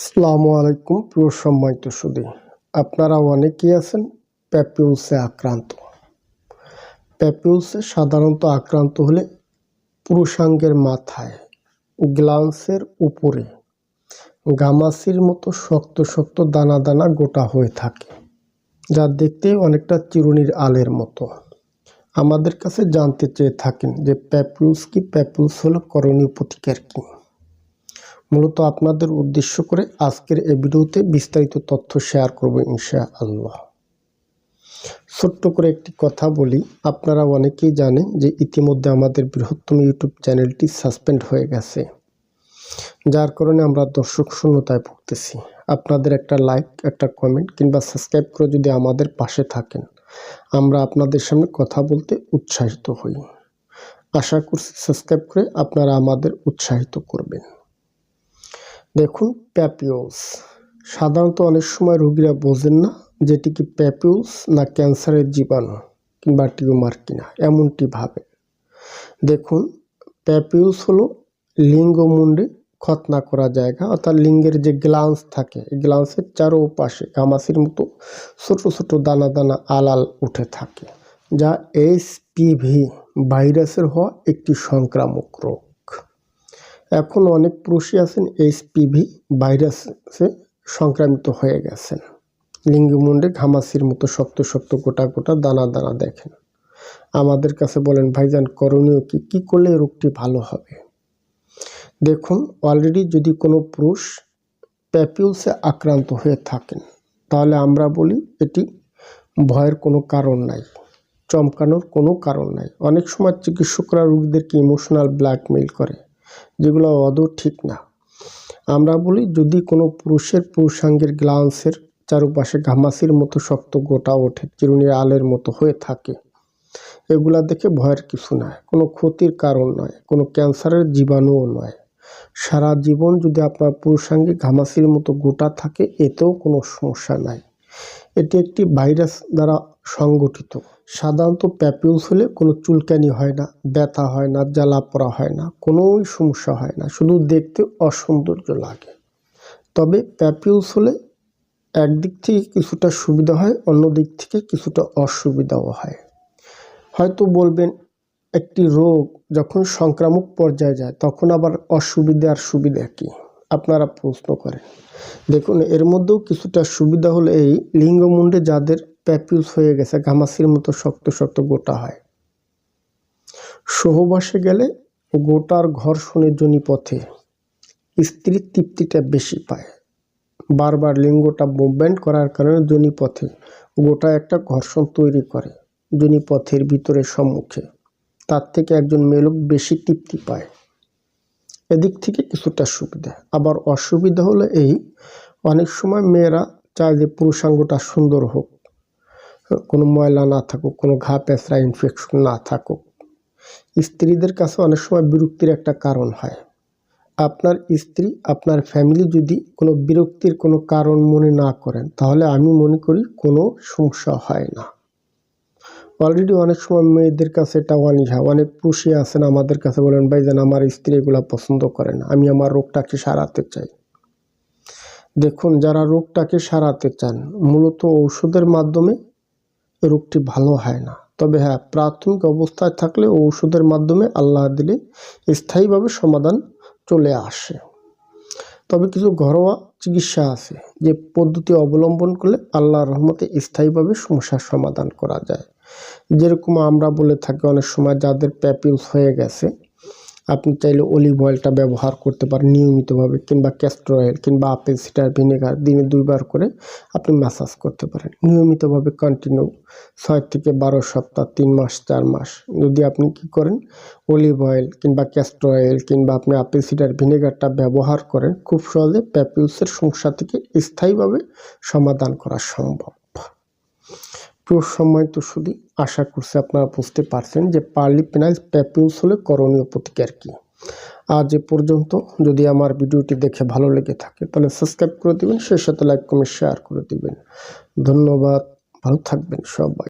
আসসালামু আলাইকুম, প্রিয় সম্মানিত সুদী আপনারা অনেকেই আছেন প্যাপিউলসে আক্রান্ত। প্যাপিউসে সাধারণত আক্রান্ত হলে পুরুষাঙ্গের মাথায় গ্লান্সের উপরে গামাসির মতো শক্ত শক্ত দানা দানা গোটা হয়ে থাকে, যা দেখতে অনেকটা চিরুনির আলের মতো। আমাদের কাছে জানতে চেয়ে থাকেন যে প্যাপিউস কি প্যাপিউস হলো করণীয় প্রতিকার কী? মূলত আপনাদের উদ্দেশ্য করে আজকের এই ভিডিওতে বিস্তারিত তথ্য শেয়ার করব ইনশা আল্লাহ ছোট্ট করে একটি কথা বলি, আপনারা অনেকেই জানেন যে ইতিমধ্যে আমাদের বৃহত্তম ইউটিউব চ্যানেলটি সাসপেন্ড হয়ে গেছে। যার কারণে আমরা দর্শক শূন্যতায় ভুগতেছি। আপনাদের একটা লাইক একটা কমেন্ট কিংবা সাবস্ক্রাইব করে যদি আমাদের পাশে থাকেন, আমরা আপনাদের সামনে কথা বলতে উৎসাহিত হই। আশা করছি সাবস্ক্রাইব করে আপনারা আমাদের উৎসাহিত করবেন। দেখুন প্যাপিউস সাধারণত অনেক সময় রোগীরা বোঝেন না যেটি কি প্যাপিউস না ক্যান্সারের জীবাণু কিংবা টিউমার কিনা, এমনটি ভাবে। দেখুন প্যাপিউস হলো লিঙ্গমুণ্ডে খতনা করা জায়গা, অর্থাৎ লিঙ্গের যে গ্লান্স থাকে, এই গ্লান্সের চারোপাশে গামাসির মতো ছোট ছোট দানা দানা আলাল উঠে থাকে, যা এইচপিভি ভাইরাসের হওয়া একটি সংক্রামক রোগ। এখন অনেক পুরুষই আছেন এইচপিভি ভাইরাসে সংক্রামিত হয়ে গেছেন। লিঙ্গমুণ্ডে ঘামাসির মতো শক্ত শক্ত গোটা গোটা দানা দানা দেখেন। আমাদের কাছে বলেন, ভাইজান, করণীয় কি? কী করলে রোগটি ভালো হবে? দেখুন অলরেডি যদি কোনো পুরুষ প্যাপিউলসে আক্রান্ত হয়ে থাকেন, তাহলে আমরা বলি এটি ভয়ের কোনো কারণ নাই, চমকানোর কোনো কারণ নাই। অনেক সময় চিকিৎসকরা রোগীদেরকে ইমোশনাল ব্ল্যাকমেইল করে। যেগুলো আদৌ ঠিক না। আমরা বলি, যদি কোনো পুরুষের পুরুষাঙ্গের গ্লান্সের চারপাশে ঘামাসির মতো শক্ত গোটা ওঠে, চিরুনির আলের মতো হয়ে থাকে, এগুলা দেখে ভয়ের কিছু নয় কোনো ক্ষতির কারণ নয়, কোনো ক্যান্সারের জীবাণুও নয়। সারা জীবন যদি আপনার পুরুষাঙ্গে ঘামাসির মতো গোটা থাকে, এতেও কোনো সমস্যা নাই। এটি একটি ভাইরাস দ্বারা সংগঠিত। সাধারণত প্যাপিউস হলে কোনো চুলকানি হয় না, ব্যথা হয় না, জ্বালা পড়া হয় না, কোনোই সমস্যা হয় না, শুধু দেখতে অসৌন্দর্য লাগে। তবে প্যাপিউস হলে একদিক থেকে কিছুটা সুবিধা হয়, অন্য দিক থেকে কিছুটা অসুবিধাও হয়। হয়তো বলবেন একটি রোগ যখন সংক্রামক পর্যায়ে যায়, তখন আবার অসুবিধা আর সুবিধা কী? আপনারা প্রশ্ন করেন। দেখুন, এর মধ্যেও কিছুটা সুবিধা হলো এই লিঙ্গমুণ্ডে যাদের প্যাপিউস হয়ে গেছে, ঘামাসির মতো শক্ত শক্ত গোটা হয়। সহবাসে গেলে গোটার ঘর্ষণের জনিপথে স্ত্রীর তৃপ্তিটা বেশি পায়। বারবার লিঙ্গটা মুভমেন্ট করার কারণে জনিপথে গোটা একটা ঘর্ষণ তৈরি করে জনিপথের ভিতরে সম্মুখে। তার থেকে একজন মেলক বেশি তৃপ্তি পায়। এদিক থেকে কিছুটা সুবিধা। আবার অসুবিধা হলো এই, অনেক সময় মেয়েরা চায় যে পুরুষাঙ্গটা সুন্দর হোক। কোনো ময়লা না থাকুক, কোনো ঘা পেঁচড়া ইনফেকশন না থাকুক। স্ত্রীদের কাছে অনেক সময় বিরক্তির একটা কারণ হয়। আপনার স্ত্রী, আপনার ফ্যামিলি যদি কোনো বিরক্তির কোনো কারণ মনে না করেন, তাহলে আমি মনে করি কোনো সমস্যা হয় না। অলরেডি অনেক সময় মেয়েদের কাছে এটা অনীহা। অনেক পুরুষই আছেন আমাদের কাছে বলেন, ভাই যেন আমার স্ত্রী এগুলা পছন্দ করেন আমি আমার রোগটাকে সারাতে চাই। দেখুন, যারা রোগটাকে সারাতে চান, মূলত ঔষধের মাধ্যমে রোগটি ভালো হয় না। তবে হ্যাঁ প্রাথমিক অবস্থায় থাকলে ঔষধের মাধ্যমে আল্লাহ দিলে স্থায়ীভাবে সমাধান চলে আসে। তবে কিছু ঘরোয়া চিকিৎসা আছে যে পদ্ধতি অবলম্বন করলে আল্লাহর রহমতে স্থায়ীভাবে সমস্যার সমাধান করা যায়। যেরকম আমরা বলে থাকি অনেক সময় যাদের প্যাপিউস হয়ে গেছে, আপনি চাইলে অলিভ অয়েলটা ব্যবহার করতে পারেন নিয়মিতভাবে কিংবা ক্যাস্টর অয়েল কিংবা আপেল সিটার ভিনেগার দিনে দুইবার করে আপনি ম্যাসাজ করতে পারেন। নিয়মিতভাবে কন্টিনিউ ছয় থেকে বারো সপ্তাহ, তিন মাস, চার মাস। যদি আপনি কি করেন অলিভ অয়েল কিংবা ক্যাস্টর অয়েল কিংবা আপনি আপেল সিটার ভিনেগারটা ব্যবহার করেন, খুব সহজে প্যাপিউসের সমস্যা থেকে স্থায়ীভাবে সমাধান করা সম্ভব। প্রিয় তো শুধু আশা করছি আপনারা বুঝতে পারছেন যে পার্লি পেনাইল প্যাপিউস হলে করণীয় প্রতিকার কী। আজ এ পর্যন্ত যদি আমার ভিডিওটি দেখে ভালো লেগে থাকে তাহলে সাবস্ক্রাইব করে দেবেন, সেই সাথে লাইক কমেন্ট শেয়ার করে দেবেন। ধন্যবাদ, ভালো থাকবেন সবাই।